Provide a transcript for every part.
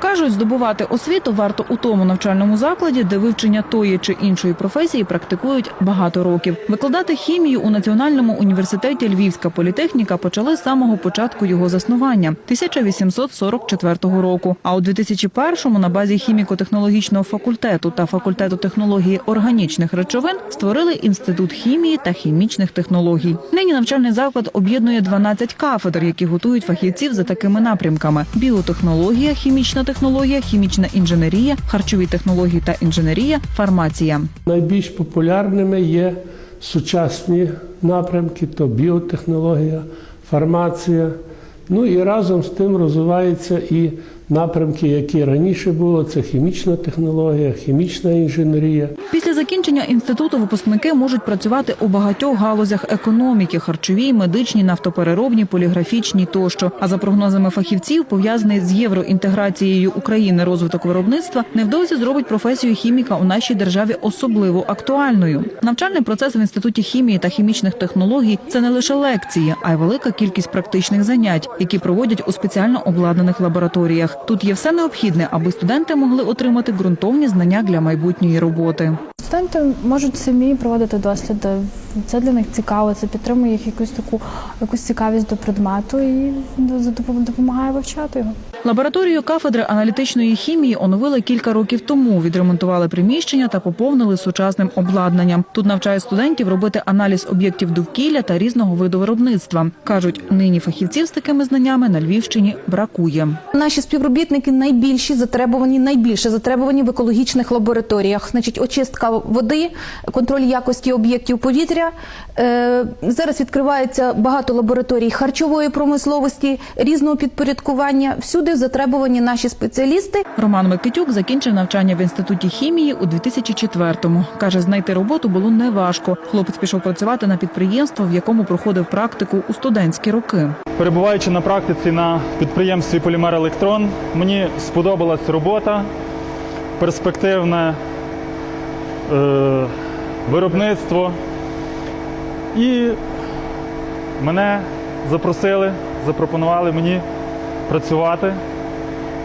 Кажуть, здобувати освіту варто у тому навчальному закладі, де вивчення тої чи іншої професії практикують багато років. Викладати хімію у Національному університеті Львівська політехніка почали з самого початку його заснування 1844 року. А у 2001-му на базі хіміко-технологічного факультету та факультету технології органічних речовин створили інститут хімії та хімічних технологій. Нині навчальний заклад об'єднує 12 кафедр, які готують фахівців за такими напрямками: біотехнологія, хімічна технологія, хімічна інженерія, харчові технології та інженерія, фармація. Найбільш популярними є сучасні напрямки, то біотехнологія, фармація. Ну і разом з тим розвивається і напрямки, які раніше було, це хімічна технологія, хімічна інженерія. Після закінчення інституту випускники можуть працювати у багатьох галузях економіки: харчовій, медичній, нафтопереробній, поліграфічній тощо. А за прогнозами фахівців, пов'язаний з євроінтеграцією України розвиток виробництва, невдовзі зробить професію хіміка у нашій державі особливо актуальною. Навчальний процес в інституті хімії та хімічних технологій це не лише лекції, а й велика кількість практичних занять, які проводять у спеціально обладнаних лабораторіях. Тут є все необхідне, аби студенти могли отримати ґрунтовні знання для майбутньої роботи. Студенти можуть самі проводити досліди. Це для них цікаво, це підтримує їх якусь таку якусь цікавість до предмету і допом- допомагає вивчати його. Лабораторію кафедри аналітичної хімії оновили кілька років тому. Відремонтували приміщення та поповнили сучасним обладнанням. Тут навчають студентів робити аналіз об'єктів довкілля та різного виду виробництва. кажуть, нині фахівців з такими знаннями на Львівщині бракує. Наші співробітники найбільші затребувані, найбільше затребувані в екологічних лабораторіях. Значить, очистка води, контроль якості об'єктів повітря. Е, зараз відкривається багато лабораторій харчової промисловості, різного підпорядкування. Всюди затребувані наші спеціалісти. Роман Микитюк закінчив навчання в інституті хімії у 2004-му. Каже, знайти роботу було неважко. Хлопець пішов працювати на підприємство, в якому проходив практику у студентські роки. Перебуваючи на практиці на підприємстві Полімер Електрон, мені сподобалась робота, перспективне е, виробництво. І мене запросили, запропонували мені працювати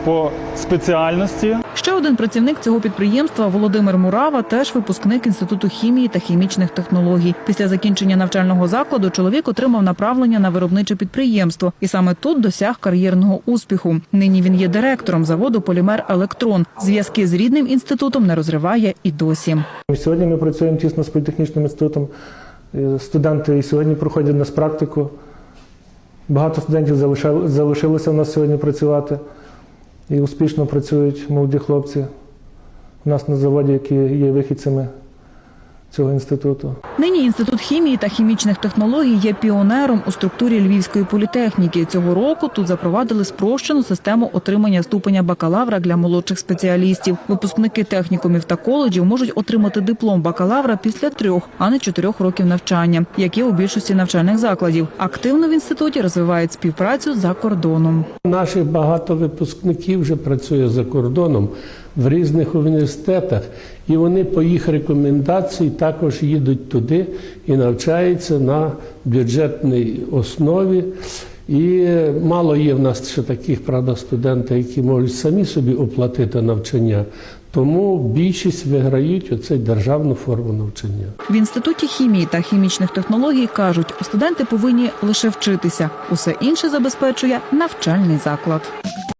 по спеціальності. Ще один працівник цього підприємства Володимир Мурава, теж випускник інституту хімії та хімічних технологій. Після закінчення навчального закладу чоловік отримав направлення на виробниче підприємство, і саме тут досяг кар'єрного успіху. Нині він є директором заводу Полімер Електрон. Зв'язки з рідним інститутом не розриває і досі. Сьогодні ми працюємо тісно з політехнічним інститутом. Е, Студенти і сьогодні проходять нас практику. Багато студентів залишилося в нас сьогодні працювати і успішно працюють молоді хлопці у нас на заводі, які є вихідцями цього інституту. Нині інститут хімії та хімічних технологій є піонером у структурі Львівської політехніки. Цього року тут запровадили спрощену систему отримання ступеня бакалавра для молодших спеціалістів. Випускники технікумів та коледжів можуть отримати диплом бакалавра після трьох, а не чотирьох років навчання, як є у більшості навчальних закладів. Активно в інституті розвивають співпрацю за кордоном. Наших багато випускників вже працює за кордоном в різних університетах, і вони по їх рекомендації також їдуть туди і навчаються на бюджетній основі. І мало є в нас ще таких правда студентів, які можуть самі собі оплатити навчання. Тому більшість виграють оцей державну форму навчання. В інституті хімії та хімічних технологій кажуть, студенти повинні лише вчитися. Усе інше забезпечує навчальний заклад.